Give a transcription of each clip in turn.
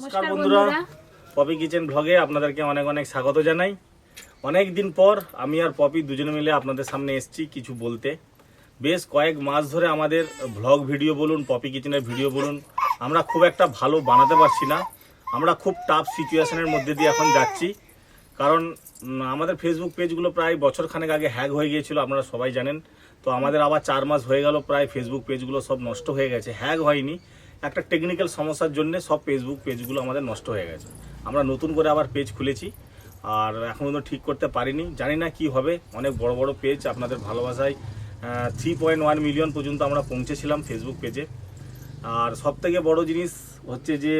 নমস্কার বন্ধুরা। Poppy kitchen ব্লগে আপনাদেরকে অনেক অনেক স্বাগত জানাই। অনেক দিন পর আমি আর পপি দুজনে মিলে আপনাদের সামনে এসেছি কিছু বলতে। বেশ কয়েক মাস ধরে আমাদের ভ্লগ ভিডিও বলুন পপি কিচেনের ভিডিও বলুন আমরা খুব একটা ভালো বানাতে পারছি না। আমরা খুব টাফ সিচুয়েশনের মধ্যে দিয়ে এখন যাচ্ছি। কারণ আমাদের ফেসবুক পেজগুলো প্রায় বছর খানেক আগে হ্যাক হয়ে গিয়েছিল আপনারা সবাই জানেন। তো আমাদের আবার চার মাস হয়ে গেল প্রায় ফেসবুক পেজগুলো সব নষ্ট হয়ে গেছে হ্যাক হয়নি। একটা টেকনিক্যাল সমস্যার জন্য সব ফেসবুক পেজগুলো আমাদের নষ্ট হয়ে গেছে। আমরা নতুন করে আবার পেজ খুলেছি, আর এখন পর্যন্ত ঠিক করতে পারিনি। জানি না কি হবে, অনেক বড় বড় পেজ আপনাদের ভালোবাসায় থ্রি পয়েন্ট ওয়ান মিলিয়ন পর্যন্ত আমরা পৌঁছেছিলাম ফেসবুক পেজে আর সব থেকে বড় জিনিস হচ্ছে যে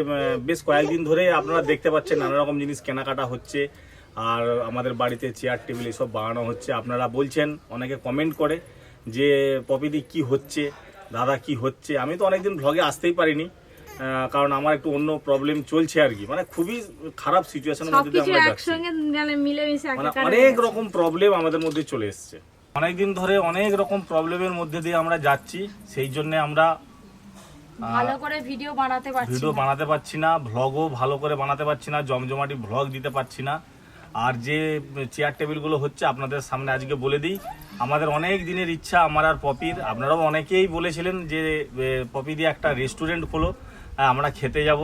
বেশ কয়েকদিন ধরে আপনারা দেখতে পাচ্ছেন নানা রকম জিনিস কেনাকাটা হচ্ছে, আর আমাদের বাড়িতে চেয়ার টেবিল এসব বানানো হচ্ছে। আপনারা বলছেন, অনেকে কমেন্ট করে যে পপিদি কি হচ্ছে? দাদা কি হচ্ছে? আমি তো অনেকদিন ভ্লগে আসতেই পারিনি কারণ আমার একটু অন্য প্রবলেম চলছে আর কি। মানে খুবই খারাপ সিচুয়েশনের মধ্যে দিয়ে আমরা যাচ্ছি। মানে অনেক রকম প্রবলেম আমাদের মধ্যে চলে এসছে। অনেকদিন ধরে অনেক রকম প্রবলেমের মধ্যে দিয়ে আমরা যাচ্ছি সেই জন্য আমরা ভালো করে ভিডিও বানাতে পারছি ভিডিও। বানাতে পারছি না ভ্লগও ভালো করে বানাতে পারছি না জমজমাটি ভ্লগ দিতে পারছি না। আর যে চেয়ার টেবিলগুলো হচ্ছে আপনাদের সামনে আজকে বলে দিই আমাদের অনেক দিনের ইচ্ছা, আমার আর পপির। আপনারাও অনেকেই বলেছিলেন যে পপি দিয়ে একটা রেস্টুরেন্ট খোলো আমরা খেতে যাব।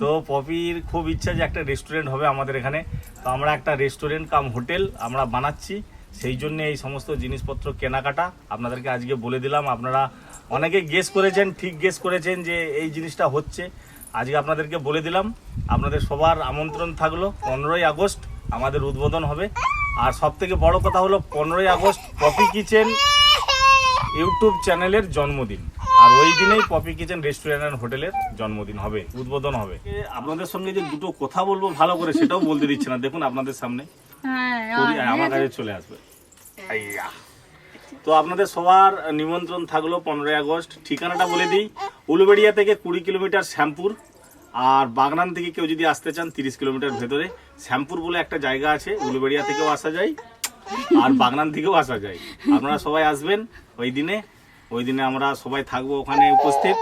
তো পপির খুব ইচ্ছা যে একটা রেস্টুরেন্ট হবে আমাদের এখানে। তো আমরা একটা রেস্টুরেন্ট কাম হোটেল আমরা বানাচ্ছি। সেই জন্য এই সমস্ত জিনিসপত্র কেনাকাটা আপনাদেরকে আজকে বলে দিলাম। আপনারা অনেকে গেস করেছেন, ঠিক গেস করেছেন যে এই জিনিসটা হচ্ছে। আজকে আপনাদেরকে বলে দিলাম, আপনাদের সবার আমন্ত্রণ থাকল। পনেরোই আগস্ট আমাদের উদ্বোধন হবে। আর সব থেকে বড় কথা হলো পনেরোই আগস্ট পপি কিচেন ইউটিউব চ্যানেলের জন্মদিন। আর ওই দিনেই পপি কিচেন রেস্টুরেন্ট অ্যান্ড হোটেলের জন্মদিন হবে উদ্বোধন হবে। আপনাদের সঙ্গে যে দুটো কথা বলব ভালো করে সেটাও বলতে দিচ্ছে না। দেখুন আপনাদের সামনে হ্যাঁ আর আমার কাছে চলে আসবে। তো আপনাদের সবার নিমন্ত্রণ থাকল পনেরোই আগস্ট। ঠিকানাটা বলে দিই। উলুবেড়িয়া থেকে কুড়ি কিলোমিটার শ্যামপুর। আর বাগনান থেকে কেউ যদি আসতে চান তিরিশ কিলোমিটার ভেতরে, শ্যামপুর বলে একটা জায়গা আছে, উলুবেড়িয়া থেকেও আসা যায়, আর বাগনান থেকেও আসা যায়। আপনারা সবাই আসবেন ওই দিনে ওই দিনে আমরা সবাই থাকব ওখানে উপস্থিত,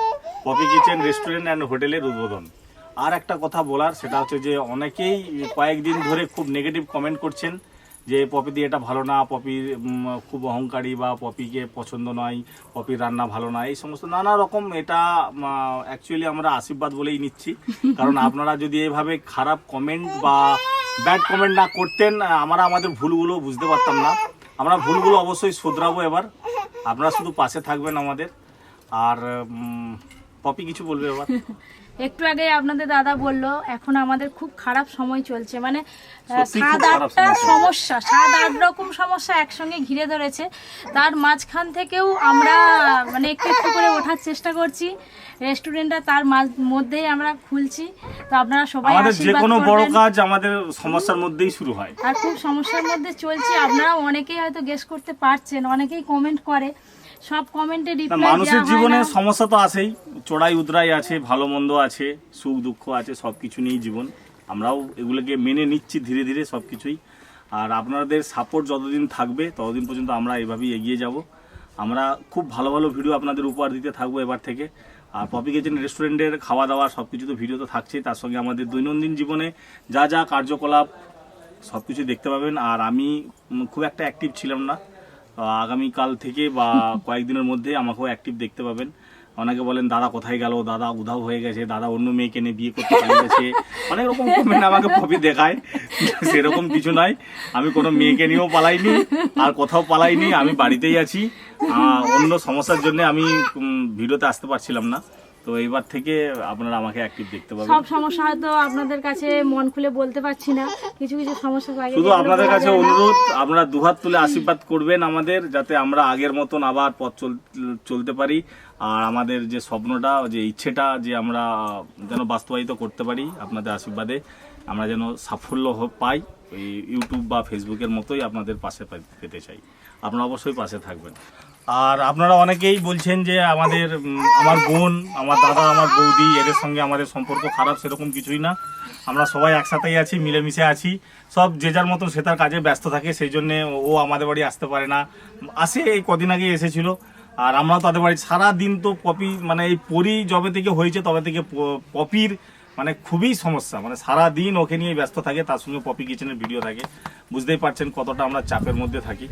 পপি কিচেন, রেস্টুরেন্ট অ্যান্ড হোটেলের উদ্বোধন। আর একটা কথা বলার, সেটা হচ্ছে যে অনেকেই কয়েকদিন ধরে খুব নেগেটিভ কমেন্ট করছেন যে পপি দিয়ে এটা ভালো না পপির খুব অহংকারী বা পপিকে পছন্দ নয়, পপির রান্না ভালো না, এই সমস্ত নানা রকম এটা অ্যাকচুয়ালি আমরা আশীর্বাদ বলেই নিচ্ছি। কারণ আপনারা যদি এভাবে খারাপ কমেন্ট বা ব্যাড কমেন্ট না করতেন, আমরা আমাদের ভুলগুলো বুঝতে পারতাম না। আমরা ভুলগুলো অবশ্যই শুধরাবো এবার। আপনারা শুধু পাশে থাকবেন আমাদের। আর পপি কিছু বলবে এবার? একটু আগে আপনাদের দাদা বলল এখন আমাদের খুব খারাপ সময় চলছে। মানে সাত আটটা সমস্যা সাত আট রকম সমস্যা একসঙ্গে ঘিরে ধরেছে। তার মাঝখান থেকেও আমরা মানে একটু একটু করে ওঠার চেষ্টা করছি। রেস্টুরেন্টটা তার মাঝ- মধ্যেই আমরা খুলছি। তো আপনারা সবাই আমাদের যে কোনো বড় কাজ আমাদের সমস্যার মধ্যেই শুরু হয়। আর খুব সমস্যার মধ্যে চলছে। আপনারা অনেকেই হয়তো গেস করতে পারছেন অনেকেই কমেন্ট করে। সব কমেন্টে রিপ্লাই মানুষের জীবনে সমস্যা তো আছেই। চড়াই উতরাই আছে, ভালো মন্দ আছে, সুখ দুঃখ আছে সব কিছু নিয়েই জীবন। আমরাও এগুলোকে মেনে নিচ্ছি ধীরে ধীরে সব কিছুই আর আপনাদের সাপোর্ট যতদিন থাকবে, ততদিন পর্যন্ত আমরা এভাবেই এগিয়ে যাব। আমরা খুব ভালো ভালো ভিডিও আপনাদের উপহার দিতে থাকব এবার থেকে। আর পপি কিচেন রেস্টুরেন্টের খাওয়া দাওয়া সব কিছু তো ভিডিও তো থাকছেই, তার সঙ্গে আমাদের দৈনন্দিন জীবনে যা যা কার্যকলাপ সব কিছু দেখতে পাবেন। আর আমি খুব একটা অ্যাক্টিভ ছিলাম না। আগামীকাল থেকে বা কয়েকদিনের মধ্যে আমাকেও অ্যাক্টিভ দেখতে পাবেন। অনেকে বলেন, দাদা কোথায় গেল? দাদা উধাও হয়ে গেছে, দাদা অন্য মেয়েকে নিয়ে বিয়ে করতে চলে গেছে। অনেক রকম কমেন্ট আমাকে কপি দেখায়। সেরকম কিছু নাই। আমি কোনো মেয়েকে নিয়েও পালাইনি, আর কোথাও পালাইনি। আমি বাড়িতেই আছি। অন্য সমস্যার জন্য আমি ভিডিওতে আসতে পারছিলাম না। তো এবার থেকে আপনারা আমাকে অ্যাক্টিভ দেখতে পাবেন। সব সমস্যা হয়তো আপনাদের কাছে মন খুলে বলতে পারছি না। কিছু কিছু সমস্যা থাকে শুধু আপনাদের কাছে অনুরোধ আপনারা দুহাত তুলে আশীর্বাদ করবেন আমাদের যাতে আমরা আগের মতন আবার পথ চল- চলতে পারি। আর আমাদের যে স্বপ্নটা যে ইচ্ছেটা যে আমরা যেন বাস্তবায়িত করতে পারি আপনাদের আশীর্বাদে আমরা যেন সাফল্য পাই ওই ইউটিউব বা ফেসবুকের মতোই আপনাদের পাশে পেতে চাই। আপনারা অবশ্যই পাশে থাকবেন। আর আপনারা অনেকেই বলছেন যে আমাদের আমার বোন, আমার দাদা, আমার বৌদি, এদের সঙ্গে আমাদের সম্পর্ক খারাপ, সেরকম কিছুই না। আমরা সবাই একসাথেই আছি, মিলেমিশে আছি। সব যে যার মতন সে তার কাজে ব্যস্ত থাকে, সেই জন্য ও আমাদের বাড়ি আসতে পারে না। আসে এই কদিন আগে এসেছিল। আর আমরাও তাদের বাড়ি সারা দিন তো পপি মানে এই পরি জবে থেকে হয়েছে, তবে থেকে পপির মানে খুবই সমস্যা। মানে সারা দিন ওকে নিয়ে ব্যস্ত থাকে, তার সঙ্গে পপি কিচেনের ভিডিও থাকে। বুঝতেই পারছেন কতটা আমরা চাপের মধ্যে থাকি।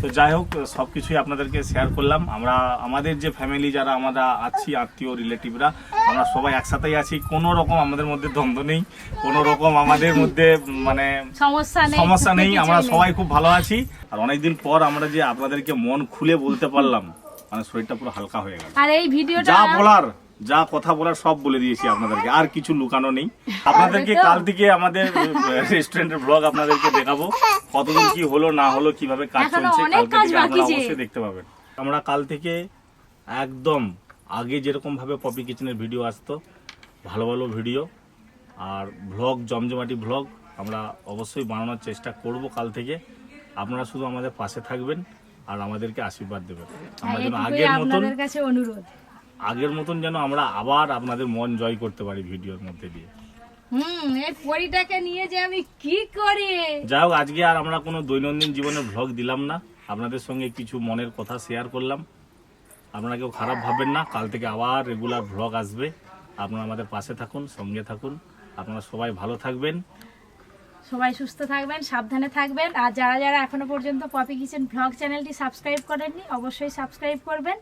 তো যাই হোক সব কিছুই আপনাদেরকে শেয়ার করলাম। আমরা আমাদের যে ফ্যামিলি যারা আমরা আছি আত্মীয় রিলেটিভরা আমরা সবাই একসাথেই আছি। কোনো রকম আমাদের মধ্যে দ্বন্দ্ব নেই। কোনো রকম আমাদের মধ্যে মানে সমস্যা নেই। সমস্যা নেই। আমরা সবাই খুব ভালো আছি। আর অনেকদিন পর আমরা যে আপনাদেরকে মন খুলে বলতে পারলাম মানে শরীরটা পুরো হালকা হয়ে গেল। আর এই ভিডিওটা যা বলার। যা কথা বলার সব বলে দিয়েছি আপনাদেরকে। আর কিছু লুকানো নেই। আপনাদেরকে কাল থেকে আমাদের রেস্টুরেন্টের ব্লগ আপনাদেরকে দেখাবো। কতদিন কি হলো না হলো কীভাবে কাজ চলছে কালকে থেকে আপনারা অবশ্যই দেখতে পাবেন। আমরা কাল থেকে একদম আগে যেরকম ভাবে পপি কিচেনের ভিডিও আসতো ভালো ভালো ভিডিও আর ভ্লগ জমজমাটি ভ্লগ আমরা অবশ্যই বানানোর চেষ্টা করব কাল থেকে। আপনারা শুধু আমাদের পাশে থাকবেন আর আমাদেরকে আশীর্বাদ দেবেন। আমরা যেন আগের মতন আপনাদের কাছে অনুরোধ। আগের মতন যেন আমরা আবার আপনাদের মন জয় করতে পারি ভিডিওর মধ্যে দিয়ে। হুম এই পরিটাকে নিয়ে যে আমি কি করি? যাই হোক আজকে আর আমরা কোনো দৈনন্দিন জীবনের ভ্লগ দিলাম না। আপনাদের সঙ্গে কিছু মনের কথা শেয়ার করলাম। আপনারা কেউ খারাপ ভাববেন না কাল থেকে আবার রেগুলার ভ্লগ আসবে। আপনারা আমাদের পাশে থাকুন সঙ্গে থাকুন। আপনারা সবাই ভালো থাকবেন। সবাই সুস্থ থাকবেন সাবধানে থাকবেন। আর যারা যারা এখনও পর্যন্ত পপি কিচেন ব্লগ চ্যানেলটি সাবস্ক্রাইব করেননি অবশ্যই সাবস্ক্রাইব করবেন।